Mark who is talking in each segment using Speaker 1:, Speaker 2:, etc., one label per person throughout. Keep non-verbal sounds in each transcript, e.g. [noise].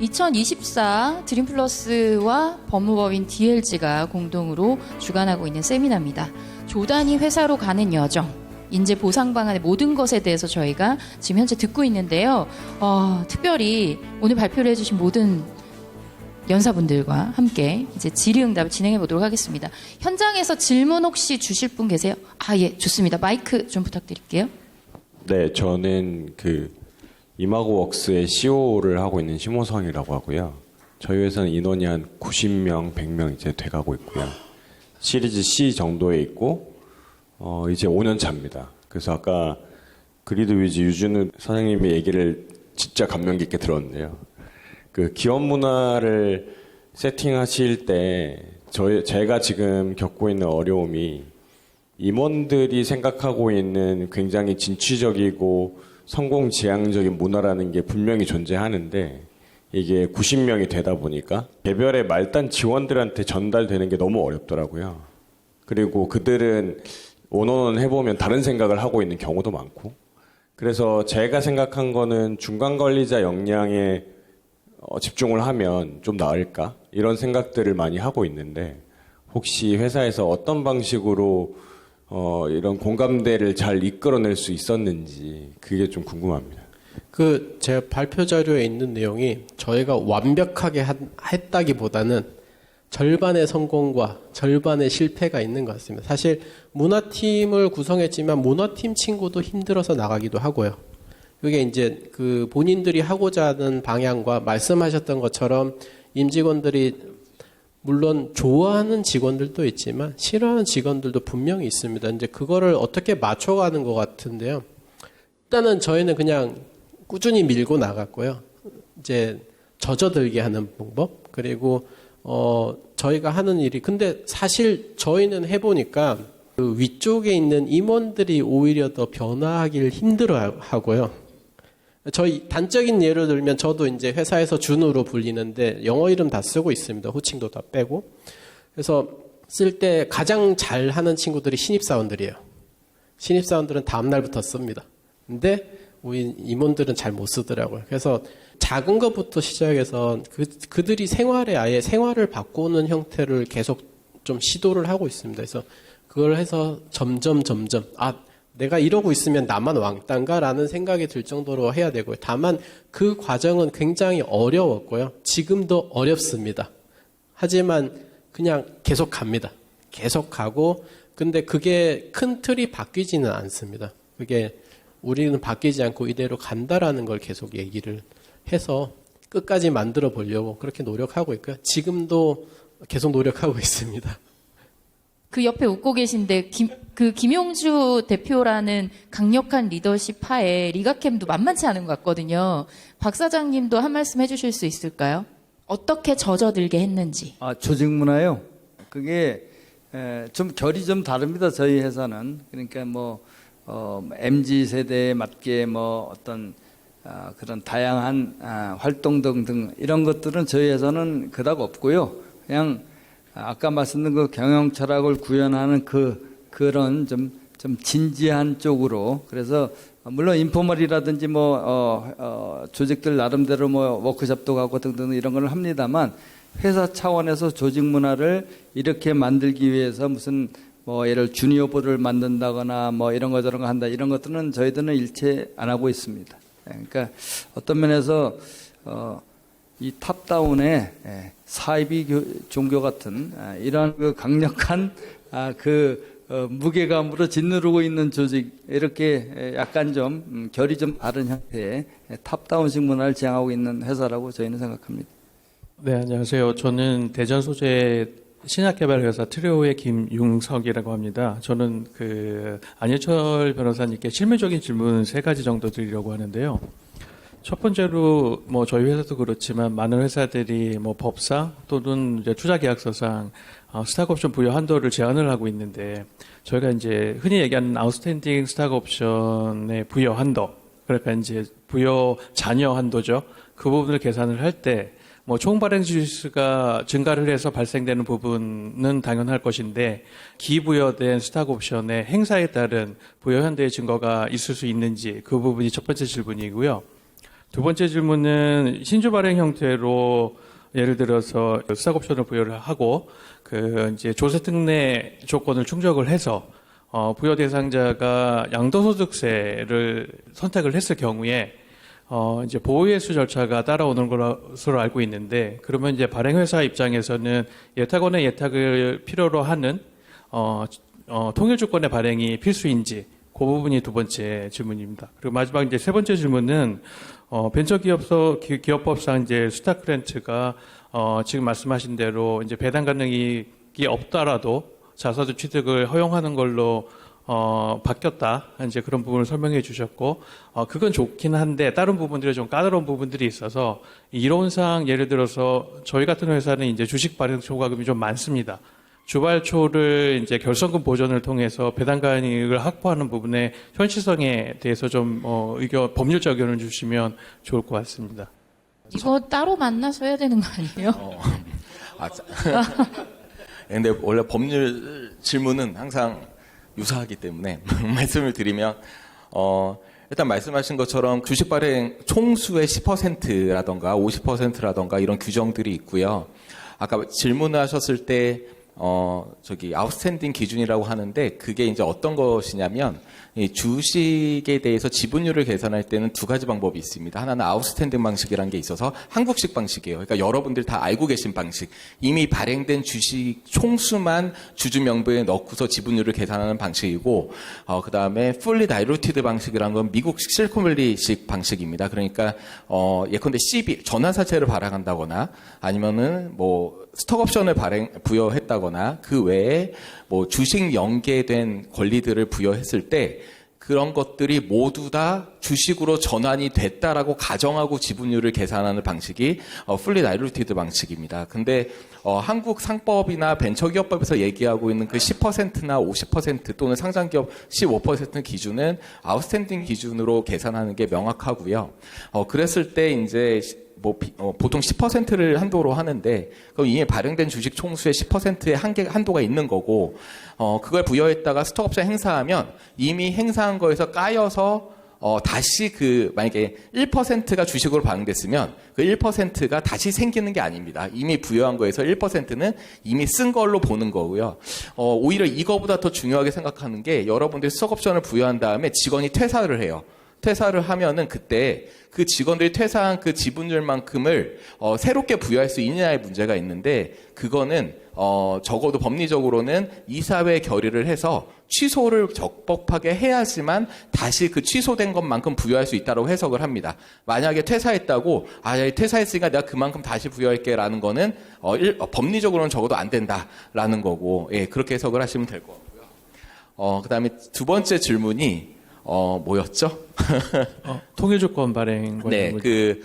Speaker 1: 2024 드림플러스와 법무법인 DLG가 공동으로 주관하고 있는 세미나입니다. 조단위 회사로 가는 여정, 인재 보상 방안의 모든 것에 대해서 저희가 지금 현재 듣고 있는데요. 어, 특별히 오늘 발표를 해주신 모든 연사분들과 함께 이제 질의응답을 진행해 보도록 하겠습니다. 현장에서 질문 혹시 주실 분 계세요? 아, 예, 좋습니다. 마이크 좀 부탁드릴게요.
Speaker 2: 네, 저는 그 이마고웍스의 CO를 하고 있는 심호성이라고 하고요. 저희 회사는 인원이 한 90명, 100명 이제 돼가고 있고요. 시리즈 C 정도에 있고 어, 이제 5년 차입니다. 그래서 아까 그리드 위즈 유준우 사장님의 얘기를 진짜 감명 깊게 들었는데요. 그 기업 문화를 세팅하실 때 저희 제가 지금 겪고 있는 어려움이 임원들이 생각하고 있는 굉장히 진취적이고 성공 지향적인 문화라는 게 분명히 존재하는데 이게 90명이 되다 보니까 개별의 말단 지원들한테 전달되는 게 너무 어렵더라고요. 그리고 그들은 원원원 해보면 다른 생각을 하고 있는 경우도 많고 그래서 제가 생각한 거는 중간 관리자 역량에 어, 집중을 하면 좀 나을까 이런 생각들을 많이 하고 있는데 혹시 회사에서 어떤 방식으로 어, 이런 공감대를 잘 이끌어낼 수 있었는지 그게 좀 궁금합니다.
Speaker 3: 그 제 발표 자료에 있는 내용이 저희가 완벽하게 한- 했다기보다는 절반의 성공과 절반의 실패가 있는 것 같습니다. 사실 문화팀을 구성했지만 문화팀 친구도 힘들어서 나가기도 하고요. 그게 이제 그 본인들이 하고자 하는 방향과 말씀하셨던 것처럼 임직원들이 물론 좋아하는 직원들도 있지만 싫어하는 직원들도 분명히 있습니다. 이제 그거를 어떻게 맞춰가는 것 같은데요. 일단은 저희는 그냥 꾸준히 밀고 나갔고요. 이제 젖어들게 하는 방법 그리고 어 저희가 하는 일이 근데 사실 저희는 해보니까 그 위쪽에 있는 임원들이 오히려 더 변화하기를 힘들어 하고요. 저희 단적인 예를 들면 저도 이제 회사에서 준우로 불리는데 영어 이름 다 쓰고 있습니다. 호칭도 다 빼고. 그래서 쓸 때 가장 잘 하는 친구들이 신입사원들이에요. 신입사원들은 다음 날부터 씁니다. 근데 우리 임원들은 잘 못 쓰더라고요. 그래서 작은 것부터 시작해서 그, 그들이 생활에 아예 생활을 바꾸는 형태를 계속 좀 시도를 하고 있습니다. 그래서 그걸 해서 점점 점점 아 내가 이러고 있으면 나만 왕따인가라는 생각이 들 정도로 해야 되고요. 다만 그 과정은 굉장히 어려웠고요. 지금도 어렵습니다. 하지만 그냥 계속 갑니다. 계속 가고 근데 그게 큰 틀이 바뀌지는 않습니다. 그게 우리는 바뀌지 않고 이대로 간다라는 걸 계속 얘기를 해서 끝까지 만들어 보려고 그렇게 노력하고 있고요. 지금도 계속 노력하고 [laughs] 있습니다.
Speaker 1: 그 옆에 웃고 계신데 김, 그 김용주 대표라는 강력한 리더십 하에 리가캠도 만만치 않은 것 같거든요. 박 사장님도 한 말씀 해주실 수 있을까요? 어떻게 젖어들게 했는지.
Speaker 4: 아, 조직 문화요? 그게 에, 좀 결이 좀 다릅니다. 저희 회사는 그러니까 뭐 어, mz 세대에 맞게 뭐 어떤 아, 그런 다양한 아, 활동 등등 이런 것들은 저희 회사는 그닥 없고요. 그냥 아까 말씀드린 그 경영 철학을 구현하는 그 그런 좀 좀 진지한 쪽으로 그래서 물론 인포멀이라든지 뭐 어, 어, 조직들 나름대로 뭐 워크숍도 가고 등등 이런 걸 합니다만 회사 차원에서 조직 문화를 이렇게 만들기 위해서 무슨 뭐 예를 주니어 보드를 만든다거나 뭐 이런 거 저런 거 한다 이런 것들은 저희들은 일체 안 하고 있습니다. 예, 그러니까 어떤 면에서 어, 이 탑다운의 예, 사이비 교- 종교 같은 아, 이러한 그 강력한 아, 그 어, 무게감으로 짓누르고 있는 조직 이렇게 에, 약간 좀 음, 결이 좀 다른 형태의 에, 탑다운식 문화를 지향하고 있는 회사라고 저희는 생각합니다.
Speaker 5: 네, 안녕하세요. 저는 대전 소재 신약개발 회사 트리오의 김융석이라고 합니다. 저는 그 안예철 변호사님께 실무적인 질문 세 가지 정도 드리려고 하는데요. 첫 번째로 뭐 저희 회사도 그렇지만 많은 회사들이 뭐 법상 또는 이제 투자 계약서상 어, 스탁옵션 부여 한도를 제한을 하고 있는데 저희가 이제 흔히 얘기하는 아웃스탠딩 스탁옵션의 부여 한도 그러니까 이제 부여 잔여 한도죠. 그 부분을 계산을 할 때 뭐 총 발행 주수가 증가를 해서 발생되는 부분은 당연할 것인데 기부여된 스탁 옵션의 행사에 따른 부여 현대의 증거가 있을 수 있는지 그 부분이 첫 번째 질문이고요. 두 번째 질문은 신주 발행 형태로 예를 들어서 수탁 옵션을 부여를 하고 그 이제 조세 특례 조건을 충족을 해서 어, 부여 대상자가 양도소득세를 선택을 했을 경우에 어, 이제 보호예수 절차가 따라오는 것으로 알고 있는데 그러면 이제 발행회사 입장에서는 예탁원의 예탁을 필요로 하는 어, 어, 통일주권의 발행이 필수인지 그 부분이 두 번째 질문입니다. 그리고 마지막 이제 세 번째 질문은 어, 벤처기업소 기- 기업법상 이제 수탁 그랜트가 어, 지금 말씀하신 대로 이제 배당 가능이익이 없더라도 자사주 취득을 허용하는 걸로 어, 바뀌었다. 이제 그런 부분을 설명해 주셨고, 어, 그건 좋긴 한데, 다른 부분들이 좀 까다로운 부분들이 있어서, 이론상 예를 들어서 저희 같은 회사는 이제 주식 발행 초과금이 좀 많습니다. 주발초를 이제 결성금 보전을 통해서 배당 가능이익을 확보하는 부분의 현실성에 대해서 좀 어, 의견, 법률적 의견을 주시면 좋을 것 같습니다.
Speaker 1: 이거 따로 만나서 해야 되는 거 아니에요? [laughs]
Speaker 6: 아, 자. [laughs] 근데 원래 법률 질문은 항상 유사하기 때문에 [laughs] 말씀을 드리면 어 일단 말씀하신 것처럼 주식 발행 총수의 10%라던가 50%라던가 이런 규정들이 있고요. 아까 질문을 하셨을 때 어, 저기, 아웃스탠딩 기준이라고 하는데, 그게 이제 어떤 것이냐면, 이 주식에 대해서 지분율을 계산할 때는 두 가지 방법이 있습니다. 하나는 아웃스탠딩 방식이라는 게 있어서 한국식 방식이에요. 그러니까 여러분들 다 알고 계신 방식. 이미 발행된 주식 총수만 주주 명부에 넣고서 지분율을 계산하는 방식이고, 어, 그 다음에 fully diluted 방식이라는 건 미국식 실리콘밸리식 방식입니다. 그러니까, 어, 예컨대 CB, 전환사채를 발행한다거나, 아니면은 뭐, 스톡 옵션을 발행 부여했다거나 그 외에 뭐 주식 연계된 권리들을 부여했을 때 그런 것들이 모두 다 주식으로 전환이 됐다라고 가정하고 지분율을 계산하는 방식이 어, fully diluted 방식입니다. 근데 어, 한국 상법이나 벤처기업법에서 얘기하고 있는 그 10%나 50% 또는 상장기업 15% 기준은 아웃스탠딩 기준으로 계산하는 게 명확하고요. 어, 그랬을 때 이제 뭐 비- 어, 보통 10%를 한도로 하는데 그럼 이미 발행된 주식 총수의 10%의 한계 한도가 있는 거고 어 그걸 부여했다가 스톡옵션 행사하면 이미 행사한 거에서 까여서 어 다시 그 만약에 1%가 주식으로 반영됐으면 그 1%가 다시 생기는 게 아닙니다. 이미 부여한 거에서 1%는 이미 쓴 걸로 보는 거고요. 어 오히려 이거보다 더 중요하게 생각하는 게 여러분들이 스톡옵션을 부여한 다음에 직원이 퇴사를 해요. 퇴사를 하면은 그때 그 직원들이 퇴사한 그 지분율만큼을 어, 새롭게 부여할 수 있느냐의 문제가 있는데 그거는 어, 적어도 법리적으로는 이사회 결의를 해서 취소를 적법하게 해야지만 다시 그 취소된 것만큼 부여할 수 있다고 해석을 합니다. 만약에 퇴사했다고 아 야, 퇴사했으니까 내가 그만큼 다시 부여할게라는 거는 어, 일- 어, 법리적으로는 적어도 안 된다라는 거고 예, 그렇게 해석을 하시면 될것 같고요. 어, 그다음에 두 번째 질문이 어, 뭐였죠? [laughs]
Speaker 5: 어, 통일주권 발행
Speaker 6: 네, 그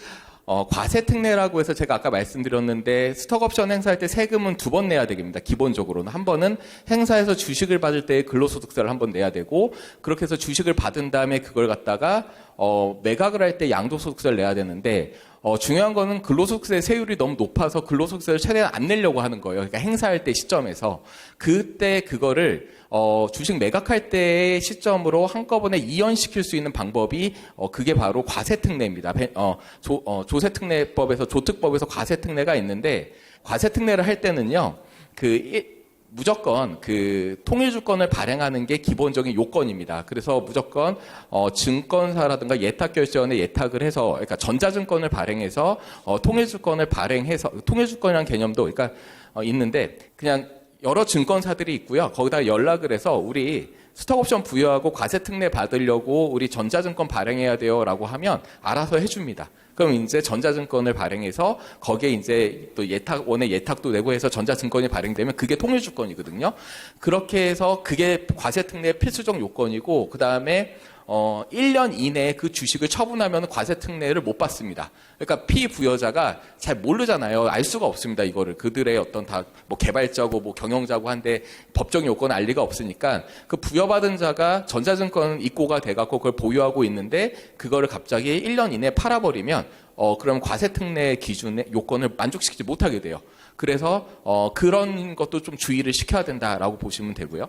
Speaker 6: 어, 과세 특례라고 해서 제가 아까 말씀드렸는데 스톡옵션 행사할 때 세금은 두 번 내야 됩니다. 기본적으로는 한 번은 행사에서 주식을 받을 때 근로소득세를 한 번 내야 되고 그렇게 해서 주식을 받은 다음에 그걸 갖다가 어, 매각을 할 때 양도소득세를 내야 되는데 어, 중요한 거는 근로소득세 세율이 너무 높아서 근로소득세를 최대한 안 내려고 하는 거예요. 그러니까 행사할 때 시점에서 그때 그거를 어, 주식 매각할 때의 시점으로 한꺼번에 이연시킬 수 있는 방법이 어, 그게 바로 과세특례입니다. 배- 어, 조, 어, 조세특례법에서 조특법에서 과세특례가 있는데 과세특례를 할 때는요. 그 일- 무조건 그 통일주권을 발행하는 게 기본적인 요건입니다. 그래서 무조건 어, 증권사라든가 예탁결제원에 예탁을 해서 그러니까 전자증권을 발행해서 어, 통일주권을 발행해서 통일주권이라는 개념도 그러니까 어, 있는데 그냥 여러 증권사들이 있고요. 거기다 연락을 해서 우리 스톡옵션 부여하고 과세 특례 받으려고 우리 전자증권 발행해야 돼요라고 하면 알아서 해줍니다. 그럼 이제 전자증권을 발행해서 거기에 이제 또 예탁원에 예탁도 내고 해서 전자증권이 발행되면 그게 통일주권이거든요. 그렇게 해서 그게 과세특례의 필수적 요건이고 그 다음에 어 1년 이내에 그 주식을 처분하면 과세 특례를 못 받습니다. 그러니까 피부여자가 잘 모르잖아요. 알 수가 없습니다. 이거를 그들의 어떤 다 뭐 개발자고 뭐 경영자고 한데 법적 요건을 알 리가 없으니까 그 부여받은 자가 전자증권 입고가 돼갖고 그걸 보유하고 있는데 그거를 갑자기 1년 이내에 팔아버리면 어 그럼 과세 특례 기준의 요건을 만족시키지 못하게 돼요. 그래서 어 그런 것도 좀 주의를 시켜야 된다라고 보시면 되고요.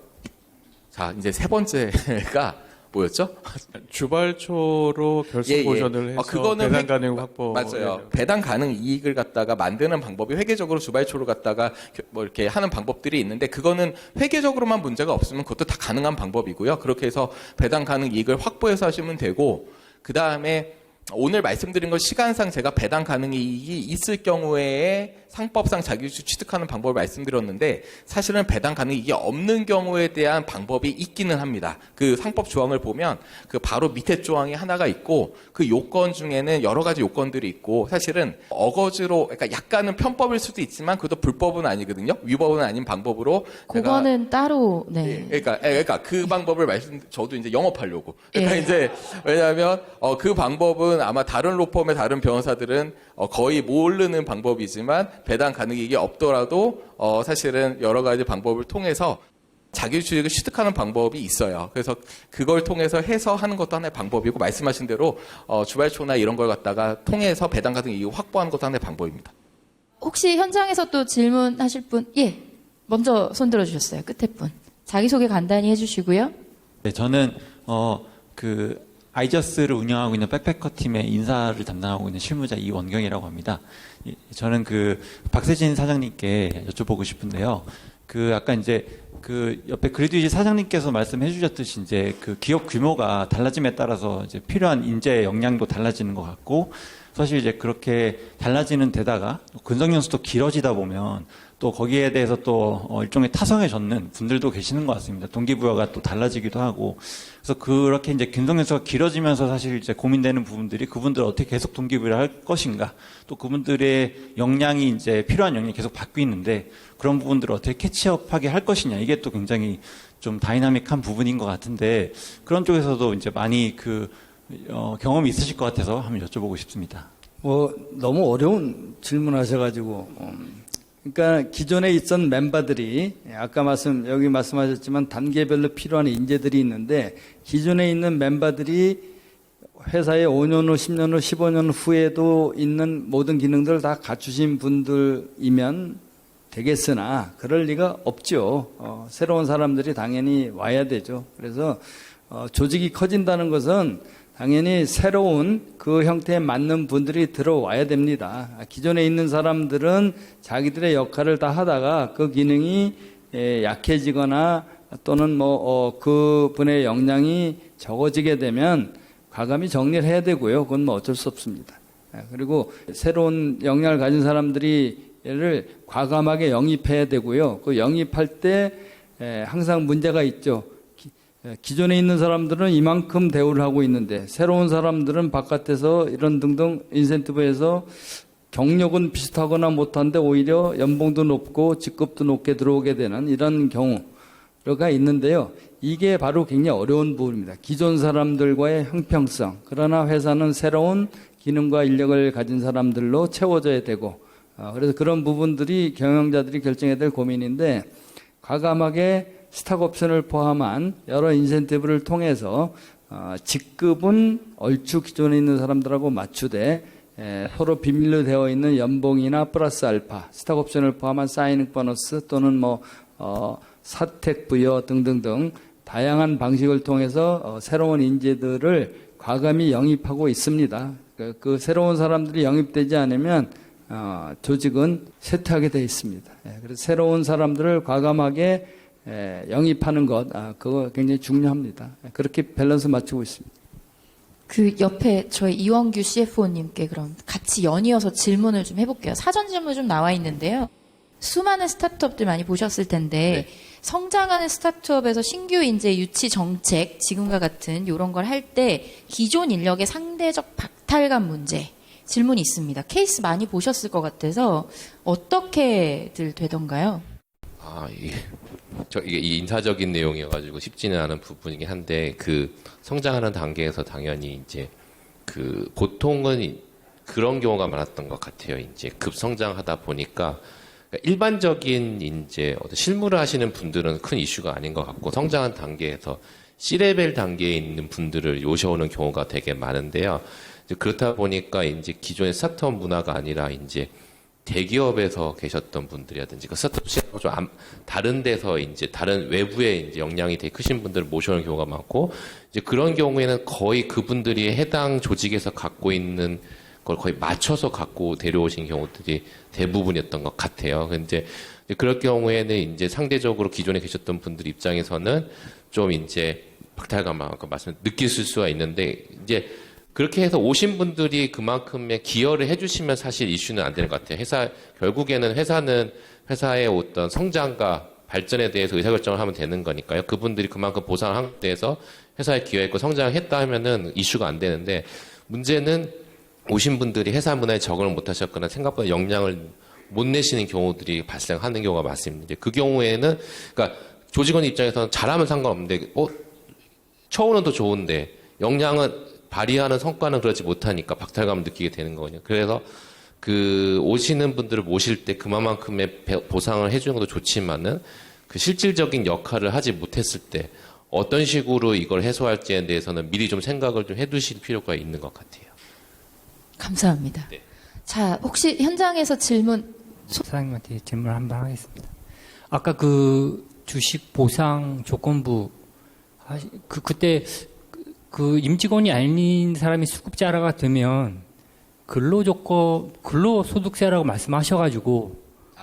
Speaker 6: 자 이제 세 번째가 뭐였죠? [laughs]
Speaker 5: 주발초로 결속
Speaker 6: 예, 예.
Speaker 5: 보전을 해서
Speaker 6: 아, 그거는
Speaker 5: 배당
Speaker 6: 획-
Speaker 5: 가능 확보
Speaker 6: 맞아요.
Speaker 5: 예.
Speaker 6: 배당 가능 이익을 갖다가 만드는 방법이 회계적으로 주발초로 갖다가 겨- 뭐 이렇게 하는 방법들이 있는데 그거는 회계적으로만 문제가 없으면 그것도 다 가능한 방법이고요. 그렇게 해서 배당 가능 이익을 확보해서 하시면 되고 그 다음에 오늘 말씀드린 것 시간상 제가 배당 가능 이익이 있을 경우에 상법상 자기주식 취득하는 방법을 말씀드렸는데 사실은 배당 가능 이익이 없는 경우에 대한 방법이 있기는 합니다. 그 상법 조항을 보면 그 바로 밑에 조항이 하나가 있고 그 요건 중에는 여러 가지 요건들이 있고 사실은 어거지로 그러니까 약간은 편법일 수도 있지만 그것도 불법은 아니거든요. 위법은 아닌 방법으로
Speaker 1: 그거는 따로
Speaker 6: 예,
Speaker 1: 네.
Speaker 6: 그러니까, 예, 그러니까 그 방법을 말씀, 저도 이제 영업하려고. 그러니까
Speaker 1: 예.
Speaker 6: 이제, 왜냐하면, 어, 그 방법은 아마 다른 로펌의 다른 변호사들은 어, 거의 모르는 방법이지만 배당 가능이익이 없더라도 어, 사실은 여러 가지 방법을 통해서 자기 주식을 취득하는 방법이 있어요. 그래서 그걸 통해서 해서 하는 것도 하나의 방법이고 말씀하신 대로 어, 주발초나 이런 걸 갖다가 통해서 배당 가능 이익을 확보하는 것도 하나의 방법입니다.
Speaker 1: 혹시 현장에서 또 질문하실 분? 예. 먼저 손 들어 주셨어요. 끝에 분. 자기소개 간단히 해 주시고요.
Speaker 7: 네, 저는 어 그 아이저스를 운영하고 있는 백패커 팀의 인사를 담당하고 있는 실무자 이원경이라고 합니다. 이- 저는 그 박세진 사장님께 여쭤보고 싶은데요. 그 아까 이제 그 옆에 그래듀이지 사장님께서 말씀해 주셨듯이 이제 그 기업 규모가 달라짐에 따라서 이제 필요한 인재 역량도 달라지는 것 같고 사실 이제 그렇게 달라지는 데다가 근속 연수도 길어지다 보면 또 거기에 대해서 또 어, 일종의 타성에 젖는 분들도 계시는 것 같습니다. 동기부여가 또 달라지기도 하고 그래서 그렇게 이제 근속 연수가 길어지면서 사실 이제 고민되는 부분들이 그분들 어떻게 계속 동기부여를 할 것인가 또 그분들의 역량이 이제 필요한 역량이 계속 바뀌는데 그런 부분들을 어떻게 캐치업하게 할 것이냐 이게 또 굉장히 좀 다이나믹한 부분인 것 같은데 그런 쪽에서도 이제 많이 그 어, 경험이 있으실 것 같아서 한번 여쭤보고 싶습니다.
Speaker 4: 뭐 너무 어려운 질문하셔가지고 음, 그러니까 기존에 있던 멤버들이 아까 말씀 여기 말씀하셨지만 단계별로 필요한 인재들이 있는데 기존에 있는 멤버들이 회사에 5년 후, 10년 후, 15년 후에도 있는 모든 기능들을 다 갖추신 분들이면 되겠으나 그럴 리가 없죠. 어, 새로운 사람들이 당연히 와야 되죠. 그래서 어, 조직이 커진다는 것은 당연히 새로운 그 형태에 맞는 분들이 들어와야 됩니다. 기존에 있는 사람들은 자기들의 역할을 다 하다가 그 기능이 예, 약해지거나 또는 뭐 어, 그분의 역량이 적어지게 되면 과감히 정리를 해야 되고요. 그건 뭐 어쩔 수 없습니다. 예, 그리고 새로운 역량을 가진 사람들이 얘를 과감하게 영입해야 되고요. 그 영입할 때 에, 항상 문제가 있죠. 기, 에, 기존에 있는 사람들은 이만큼 대우를 하고 있는데 새로운 사람들은 바깥에서 이런 등등 인센티브에서 경력은 비슷하거나 못한데 오히려 연봉도 높고 직급도 높게 들어오게 되는 이런 경우가 있는데요. 이게 바로 굉장히 어려운 부분입니다. 기존 사람들과의 형평성. 그러나 회사는 새로운 기능과 인력을 가진 사람들로 채워져야 되고, 어, 그래서 그런 부분들이 경영자들이 결정해야 될 고민인데, 과감하게 스탁 옵션을 포함한 여러 인센티브를 통해서 어, 직급은 얼추 기존에 있는 사람들하고 맞추되 에, 서로 비밀로 되어 있는 연봉이나 플러스 알파, 스탁 옵션을 포함한 사이닝 보너스 또는 뭐 어, 사택 부여 등등등 다양한 방식을 통해서 어, 새로운 인재들을 과감히 영입하고 있습니다. 그, 그 새로운 사람들이 영입되지 않으면 어, 조직은 쇠퇴하게 되어 있습니다. 예, 그래서 새로운 사람들을 과감하게 예, 영입하는 것, 아, 그거 굉장히 중요합니다. 예, 그렇게 밸런스 맞추고 있습니다.
Speaker 1: 그 옆에 저희 이원규 CFO님께 그럼 같이 연이어서 질문을 좀 해볼게요. 사전 질문 좀 나와 있는데요. 수많은 스타트업들 많이 보셨을 텐데 성장하는 스타트업에서 신규 인재 유치 정책 지금과 같은 이런 걸 할 때 기존 인력의 상대적 박탈감 문제 질문이 있습니다. 케이스 많이 보셨을 것 같아서 어떻게들 되던가요?
Speaker 8: 아, 이게, 저, 이게 이 인사적인 내용이어가지고 쉽지는 않은 부분이긴 한데, 그, 성장하는 단계에서 당연히 이제, 그, 보통은 이- 그런 경우가 많았던 것 같아요. 이제 급성장하다 보니까, 그러니까 일반적인 이제 어떤 실무를 하시는 분들은 큰 이슈가 아닌 것 같고, 성장한 단계에서 C레벨 단계에 있는 분들을 요셔오는 경우가 되게 많은데요. 그렇다 보니까 이제 기존의 스타트업 문화가 아니라 이제 대기업에서 계셨던 분들이라든지 그 스타트업 시장하고 좀 안- 다른 데서 이제 다른 외부의 이제 역량이 되게 크신 분들을 모셔오는 경우가 많고 이제 그런 경우에는 거의 그분들이 해당 조직에서 갖고 있는 걸 거의 맞춰서 갖고 데려오신 경우들이 대부분이었던 것 같아요. 근데 이제 그럴 경우에는 이제 상대적으로 기존에 계셨던 분들 입장에서는 좀 이제 박탈감을 아까 말씀 느낄 수가 있는데 이제 그렇게 해서 오신 분들이 그만큼의 기여를 해주시면 사실 이슈는 안 되는 것 같아요. 회사 결국에는 회사는 회사의 어떤 성장과 발전에 대해서 의사결정을 하면 되는 거니까요. 그분들이 그만큼 보상을 한 대해서 회사에 기여했고 성장했다 하면은 이슈가 안 되는데 문제는 오신 분들이 회사 문화에 적응을 못 하셨거나 생각보다 역량을 못 내시는 경우들이 발생하는 경우가 많습니다. 그 경우에는 그러니까 조직원 입장에서는 잘하면 상관없는데 어 처우는 더 좋은데 역량은 발휘하는 성과는 그러지 못하니까 박탈감을 느끼게 되는 거거든요. 그래서 그 오시는 분들을 모실 때 그만큼의 배- 보상을 해주는 것도 좋지만은 그 실질적인 역할을 하지 못했을 때 어떤 식으로 이걸 해소할지에 대해서는 미리 좀 생각을 좀 해두실 필요가 있는 것 같아요.
Speaker 1: 감사합니다.
Speaker 8: 네.
Speaker 1: 자, 혹시 현장에서 질문
Speaker 9: 사장님한테 질문 한번 하겠습니다. 아까 그 주식 보상 조건부 그 그때 그- 그 임직원이 아닌 사람이 수급자가 되면 근로조건 근로소득세라고 말씀하셔가지고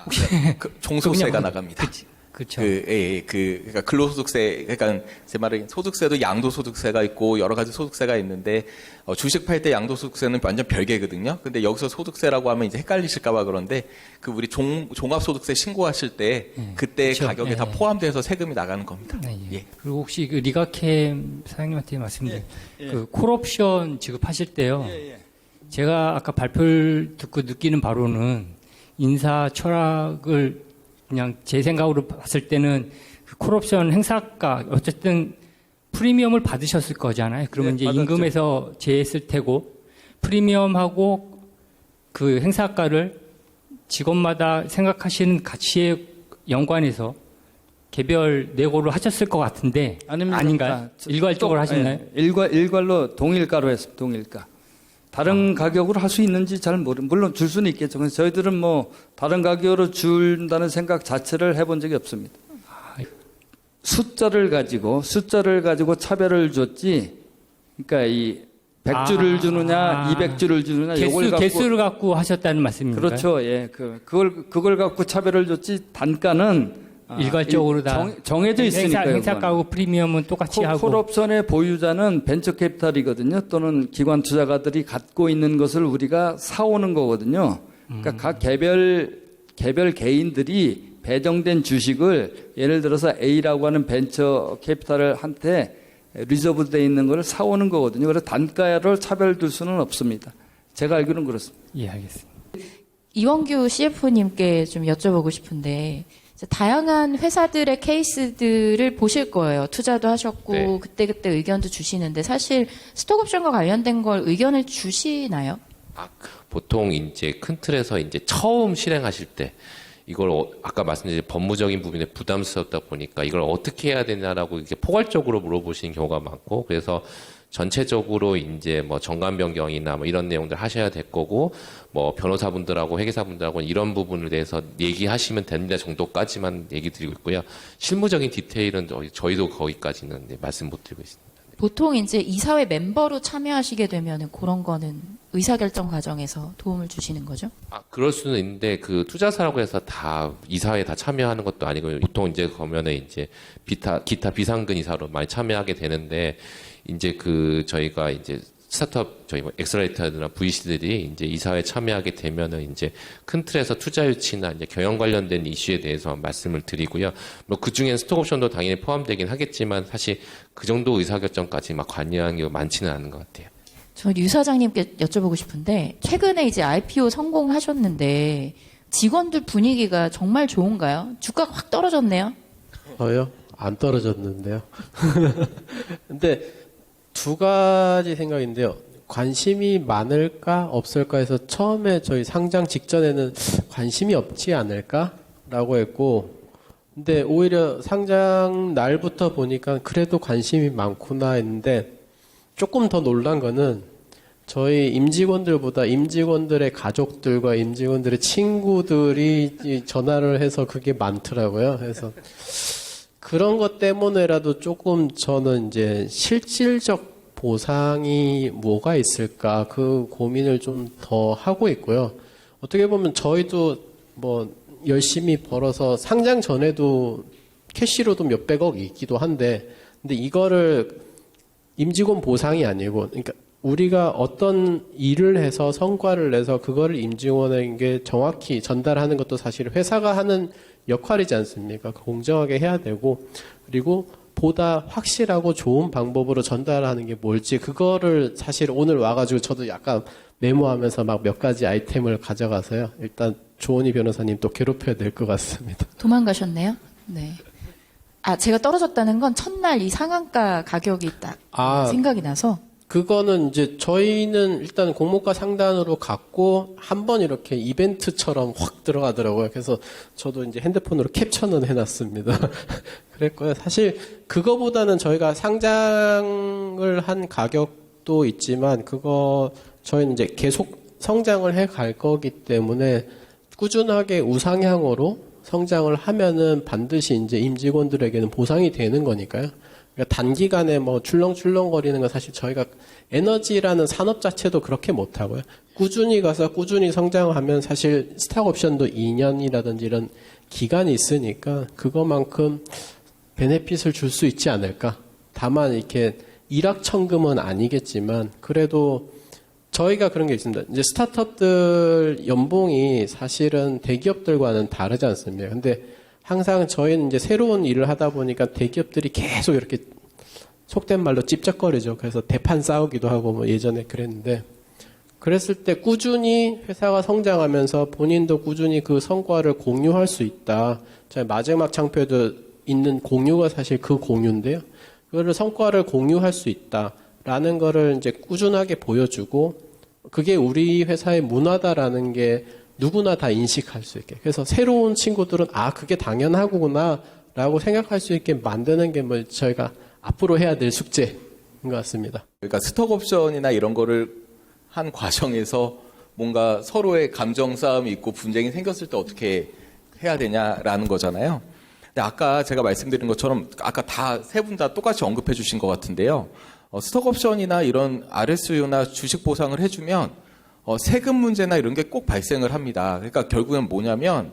Speaker 9: 혹시
Speaker 6: 그 종소세가
Speaker 9: 그냥-
Speaker 6: 나갑니다.
Speaker 9: 그 렇죠.
Speaker 6: 그, 예, 예, 그, 그러니까 근로소득세, 그러니까 제 말은 소득세도 양도소득세가 있고 여러 가지 소득세가 있는데 어, 주식 팔 때 양도소득세는 완전 별개거든요. 근데 여기서 소득세라고 하면 이제 헷갈리실까봐 그런데 그 우리 종, 종합소득세 신고하실 때 그때
Speaker 9: 그렇죠.
Speaker 6: 가격에
Speaker 9: 예,
Speaker 6: 다
Speaker 9: 예.
Speaker 6: 포함돼서 세금이 나가는 겁니다.
Speaker 9: 네, 예.
Speaker 6: 예.
Speaker 9: 그리고 혹시 그 리가캠 사장님한테 말씀드린 그 콜옵션 지급하실 때요. 제가 아까 발표를 듣고 느끼는 바로는 인사 철학을 그냥 제 생각으로 봤을 때는 그 콜옵션 행사가 어쨌든 프리미엄을 받으셨을 거잖아요. 그러면
Speaker 4: 네,
Speaker 9: 이제
Speaker 4: 받았죠.
Speaker 9: 임금에서 제했을 테고 프리미엄하고 그 행사가를 직원마다 생각하시는 가치에 연관해서 개별 내고를 하셨을 것 같은데
Speaker 4: 아닙니다.
Speaker 9: 아닌가요?
Speaker 4: 아, 저-
Speaker 9: 일괄적으로
Speaker 4: 또,
Speaker 9: 하셨나요?
Speaker 4: 예, 일괄 일괄로 동일가로 했습니다. 동일가. 다른 가격으로 할 수 있는지 잘 모르. 물론 줄 수는 있겠죠. 그래서 저희들은 뭐 다른 가격으로 준다는 생각 자체를 해본 적이 없습니다. 숫자를 가지고 숫자를 가지고 차별을 줬지. 그러니까 이 100주를
Speaker 9: 아.
Speaker 4: 주느냐, 200주를 주느냐
Speaker 9: 개수,
Speaker 4: 갖고
Speaker 9: 개수를 갖고 하셨다는 말씀입니까?
Speaker 4: 그렇죠. 예. 그 그걸 그걸 갖고 차별을 줬지 단가는 아,
Speaker 9: 일괄적으로
Speaker 4: 이-
Speaker 9: 다
Speaker 4: 정, 정해져
Speaker 9: 행사,
Speaker 4: 있으니까요.
Speaker 9: 행사가하고 프리미엄은 똑같이
Speaker 4: 코-
Speaker 9: 하고
Speaker 4: 콜옵션의 보유자는 벤처 캐피탈이거든요. 또는 기관 투자가들이 갖고 있는 것을 우리가 사오는 거거든요. 그러니까 각 개별 개별 개인들이 배정된 주식을 예를 들어서 A라고 하는 벤처 캐피탈을 한테 리저브 돼 있는 것을 사오는 거거든요. 그래서 단가를 차별 둘 수는 없습니다. 제가 알기로는 그렇습니다.
Speaker 9: 예 알겠습니다.
Speaker 1: 이원규 CF님께 좀 여쭤보고 싶은데 다양한 회사들의 케이스들을 보실 거예요. 투자도 하셨고
Speaker 8: 네.
Speaker 1: 그때 그때 의견도 주시는데 사실 스톡옵션과 관련된 걸 의견을 주시나요?
Speaker 8: 아, 보통 이제 큰 틀에서 이제 처음 실행하실 때 이걸 어- 아까 말씀드린 법무적인 부분에 부담스럽다 보니까 이걸 어떻게 해야 되냐라고 이렇게 포괄적으로 물어보시는 경우가 많고 그래서 전체적으로 이제 뭐 정관 변경이나 뭐 이런 내용들 하셔야 될 거고 뭐 변호사분들하고 회계사분들하고 이런 부분에 대해서 얘기하시면 됩니다 정도까지만 얘기 드리고 있고요. 실무적인 디테일은 저희- 저희도 거기까지는 네, 말씀 못 드리고 있습니다.
Speaker 1: 보통 이제 이사회 멤버로 참여하시게 되면은 그런 거는 의사결정 과정에서 도움을 주시는 거죠?
Speaker 8: 아, 그럴 수는 있는데 그 투자사라고 해서 다 이사회에 다 참여하는 것도 아니고 보통 이제 그러면은 이제 비타 기타 비상근 이사로 많이 참여하게 되는데 이제 그 저희가 이제 스타트업 저희 뭐 엑셀레이터나 VC들이 이제 이사회에 참여하게 되면은 이제 큰 틀에서 투자 유치나 이제 경영 관련된 이슈에 대해서 말씀을 드리고요. 뭐 그 중엔 스톡옵션도 당연히 포함되긴 하겠지만 사실 그 정도 의사결정까지 막 관여한 게 많지는 않은 것 같아요.
Speaker 1: 저 유 사장님께 여쭤보고 싶은데 최근에 이제 IPO 성공하셨는데 직원들 분위기가 정말 좋은가요? 주가가 확 떨어졌네요.
Speaker 3: 저요? 안 떨어졌는데요. [laughs] 근데 두 가지 생각인데요. 관심이 많을까 없을까 해서 처음에 저희 상장 직전에는 관심이 없지 않을까라고 했고 근데 오히려 상장 날부터 보니까 그래도 관심이 많구나 했는데 조금 더 놀란 거는 저희 임직원들보다 임직원들의 가족들과 임직원들의 친구들이 이 전화를 해서 그게 많더라고요. 그래서 그런 것 때문에라도 조금 저는 이제 실질적 보상이 뭐가 있을까 그 고민을 좀 더 하고 있고요. 어떻게 보면 저희도 뭐 열심히 벌어서 상장 전에도 캐시로도 몇백억 있기도 한데 근데 이거를 임직원 보상이 아니고 그러니까 우리가 어떤 일을 해서 성과를 내서 그거를 임직원에게 정확히 전달하는 것도 사실 회사가 하는 역할이지 않습니까? 공정하게 해야 되고 그리고 보다 확실하고 좋은 방법으로 전달하는 게 뭘지 그거를 사실 오늘 와가지고 저도 약간 메모하면서 막 몇 가지 아이템을 가져가서요. 일단 조원희 변호사님 또 괴롭혀야 될 것 같습니다.
Speaker 1: 도망가셨네요. 네. 아, 제가 떨어졌다는 건 첫날 이 상한가 가격이 딱
Speaker 3: 아,
Speaker 1: 생각이 나서
Speaker 3: 그거는 이제 저희는 일단 공모가 상단으로 갔고 한 번 이렇게 이벤트처럼 확 들어가더라고요. 그래서 저도 이제 핸드폰으로 캡처는 해놨습니다. [laughs] 그랬고요. 사실 그거보다는 저희가 상장을 한 가격도 있지만 그거 저희는 이제 계속 성장을 해 갈 거기 때문에 꾸준하게 우상향으로 성장을 하면은 반드시 이제 임직원들에게는 보상이 되는 거니까요. 그러니까 단기간에 뭐 출렁출렁거리는 건 사실 저희가 에너지라는 산업 자체도 그렇게 못하고요. 꾸준히 가서 꾸준히 성장하면 사실 스탁 옵션도 2년이라든지 이런 기간이 있으니까 그거만큼 베네핏을 줄 수 있지 않을까. 다만 이렇게 일확천금은 아니겠지만 그래도 저희가 그런 게 있습니다. 이제 스타트업들 연봉이 사실은 대기업들과는 다르지 않습니까? 근데 항상 저희는 이제 새로운 일을 하다 보니까 대기업들이 계속 이렇게 속된 말로 찝쩍거리죠. 그래서 대판 싸우기도 하고 뭐 예전에 그랬는데 그랬을 때 꾸준히 회사가 성장하면서 본인도 꾸준히 그 성과를 공유할 수 있다. 저희 마지막 창표에도 있는 공유가 사실 그 공유인데요. 그거를 성과를 공유할 수 있다라는 거를 이제 꾸준하게 보여주고 그게 우리 회사의 문화다라는 게 누구나 다 인식할 수 있게. 그래서 새로운 친구들은 아 그게 당연하구나라고 생각할 수 있게 만드는 게 뭐 저희가 앞으로 해야 될 숙제인 것 같습니다.
Speaker 6: 그러니까 스톡 옵션이나 이런 거를 한 과정에서 뭔가 서로의 감정 싸움이 있고 분쟁이 생겼을 때 어떻게 해야 되냐라는 거잖아요. 근데 아까 제가 말씀드린 것처럼 아까 다 세 분 다 똑같이 언급해 주신 것 같은데요. 어, 스톡 옵션이나 이런 RSU나 주식 보상을 해주면 어, 세금 문제나 이런 게 꼭 발생을 합니다. 그러니까 결국엔 뭐냐면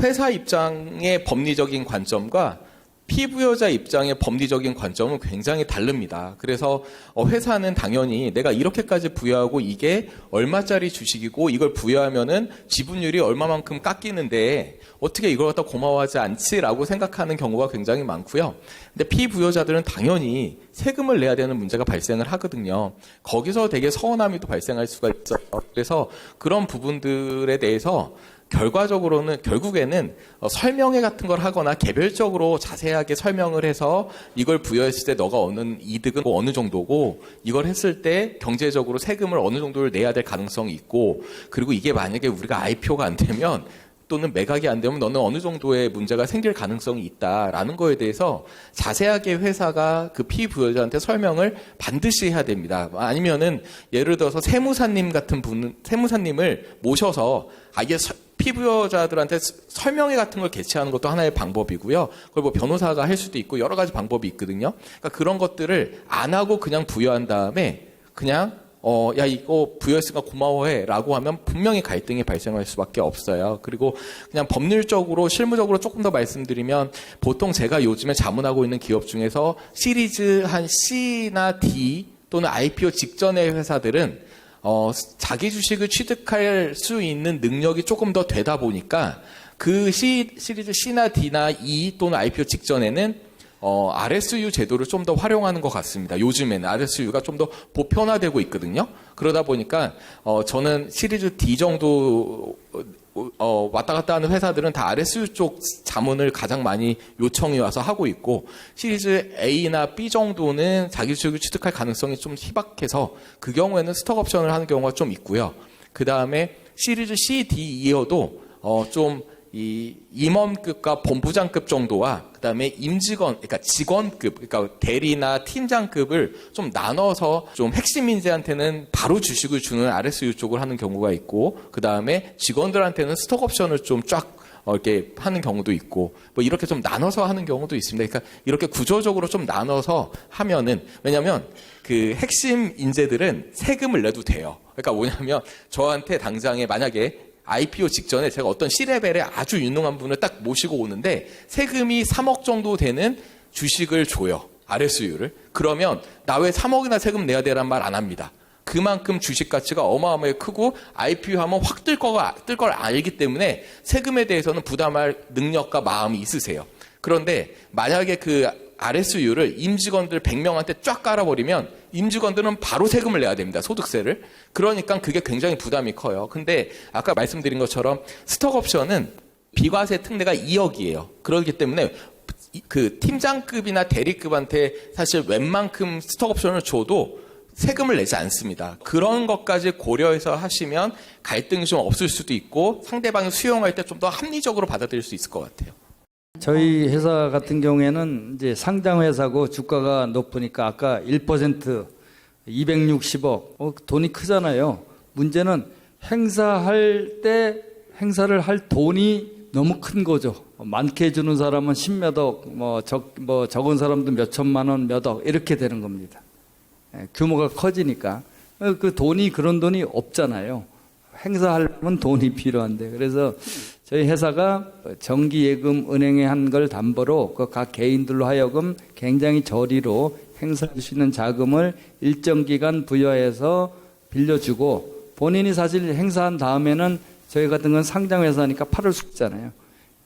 Speaker 6: 회사 입장의 법리적인 관점과 피부여자 입장의 법리적인 관점은 굉장히 다릅니다. 그래서 어, 회사는 당연히 내가 이렇게까지 부여하고 이게 얼마짜리 주식이고 이걸 부여하면은 지분율이 얼마만큼 깎이는데 어떻게 이걸 갖다 고마워하지 않지라고 생각하는 경우가 굉장히 많고요. 근데 피부여자들은 당연히 세금을 내야 되는 문제가 발생을 하거든요. 거기서 되게 서운함이 또 발생할 수가 있어요. 그래서 그런 부분들에 대해서 결과적으로는 결국에는 어, 설명회 같은 걸 하거나 개별적으로 자세하게 설명을 해서 이걸 부여했을 때 너가 얻는 이득은 뭐 어느 정도고 이걸 했을 때 경제적으로 세금을 어느 정도를 내야 될 가능성이 있고 그리고 이게 만약에 우리가 IPO가 안 되면 또는 매각이 안 되면 너는 어느 정도의 문제가 생길 가능성이 있다라는 거에 대해서 자세하게 회사가 그 피부여자한테 설명을 반드시 해야 됩니다. 아니면은 예를 들어서 세무사님 같은 분, 세무사님을 모셔서 아예 서- 피부여자들한테 스- 설명회 같은 걸 개최하는 것도 하나의 방법이고요. 그걸 뭐 변호사가 할 수도 있고 여러 가지 방법이 있거든요. 그러니까 그런 것들을 안 하고 그냥 부여한 다음에 그냥 어, 야, 이거 부여했으니까 고마워해. 라고 하면 분명히 갈등이 발생할 수밖에 없어요. 그리고 그냥 법률적으로, 실무적으로 조금 더 말씀드리면 보통 제가 요즘에 자문하고 있는 기업 중에서 시리즈 한 C나 D 또는 IPO 직전의 회사들은 어, 자기 주식을 취득할 수 있는 능력이 조금 더 되다 보니까 그 C, 시리즈 C나 D나 E 또는 IPO 직전에는 어, RSU 제도를 좀 더 활용하는 것 같습니다. 요즘에는 RSU가 좀 더 보편화되고 있거든요. 그러다 보니까 어, 저는 시리즈 D 정도 어, 왔다 갔다 하는 회사들은 다 RSU 쪽 자문을 가장 많이 요청이 와서 하고 있고 시리즈 A나 B 정도는 자기 주식을 취득할 가능성이 좀 희박해서 그 경우에는 스톡 옵션을 하는 경우가 좀 있고요. 그 다음에 시리즈 C, D, E어도 어, 좀 이 임원급과 본부장급 정도와 그다음에 임직원 그러니까 직원급 그러니까 대리나 팀장급을 좀 나눠서 좀 핵심 인재한테는 바로 주식을 주는 RSU 쪽을 하는 경우가 있고 그다음에 직원들한테는 스톡 옵션을 좀쫙 어, 이렇게 하는 경우도 있고 뭐 이렇게 좀 나눠서 하는 경우도 있습니다. 그러니까 이렇게 구조적으로 좀 나눠서 하면은 왜냐하면 그 핵심 인재들은 세금을 내도 돼요. 그러니까 뭐냐면 저한테 당장에 만약에 IPO 직전에 제가 어떤 C레벨의 아주 유능한 분을 딱 모시고 오는데 세금이 3억 정도 되는 주식을 줘요. RSU를. 그러면 나 왜 3억이나 세금 내야 되란 말 안 합니다. 그만큼 주식 가치가 어마어마하게 크고 IPO 하면 확 뜰 거가 뜰 걸 알기 때문에 세금에 대해서는 부담할 능력과 마음이 있으세요. 그런데 만약에 그 RSU를 임직원들 100명한테 쫙 깔아버리면 임직원들은 바로 세금을 내야 됩니다. 소득세를. 그러니까 그게 굉장히 부담이 커요. 근데 아까 말씀드린 것처럼 스톡 옵션은 비과세 특례가 2억이에요. 그렇기 때문에 이- 그 팀장급이나 대리급한테 사실 웬만큼 스톡 옵션을 줘도 세금을 내지 않습니다. 그런 것까지 고려해서 하시면 갈등이 좀 없을 수도 있고 상대방이 수용할 때 좀 더 합리적으로 받아들일 수 있을 것 같아요.
Speaker 4: 저희 회사 같은 경우에는 이제 상장 회사고 주가가 높으니까 아까 1% 260억 어, 돈이 크잖아요. 문제는 행사할 때 행사를 할 돈이 너무 큰 거죠. 많게 해주는 사람은 십몇 억, 뭐, 적, 뭐 적은 사람도 몇 천만 원, 몇억 이렇게 되는 겁니다. 예, 규모가 커지니까 어, 그 돈이 그런 돈이 없잖아요. 행사하려면 돈이 필요한데 그래서 저희 회사가 정기예금 은행에 한 걸 담보로 그 각 개인들로 하여금 굉장히 저리로 행사할 수 있는 자금을 일정 기간 부여해서 빌려주고 본인이 사실 행사한 다음에는 저희 같은 건 상장 회사니까 팔을 수 있잖아요.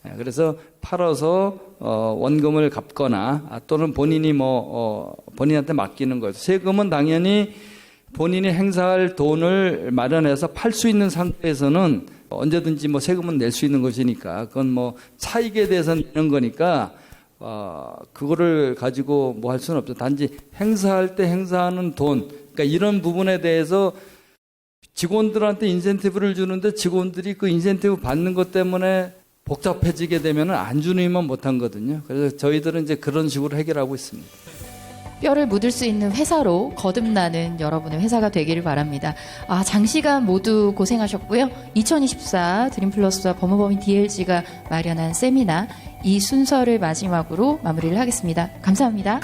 Speaker 4: 예, 그래서 팔아서 어, 원금을 갚거나 아, 또는 본인이 뭐 어, 본인한테 맡기는 거죠. 세금은 당연히 본인이 행사할 돈을 마련해서 팔 수 있는 상태에서는 언제든지 뭐 세금은 낼 수 있는 것이니까 그건 뭐 차익에 대해서는 내는 거니까 어, 그거를 가지고 뭐 할 수는 없죠. 단지 행사할 때 행사하는 돈, 그러니까 이런 부분에 대해서 직원들한테 인센티브를 주는데 직원들이 그 인센티브 받는 것 때문에 복잡해지게 되면 안 주니만 못한 거거든요. 그래서 저희들은 이제 그런 식으로 해결하고 있습니다.
Speaker 1: 뼈를 묻을 수 있는 회사로 거듭나는 여러분의 회사가 되기를 바랍니다. 아, 장시간 모두 고생하셨고요. 2024 드림플러스와 법무법인 DLG가 마련한 세미나 이 순서를 마지막으로 마무리를 하겠습니다. 감사합니다.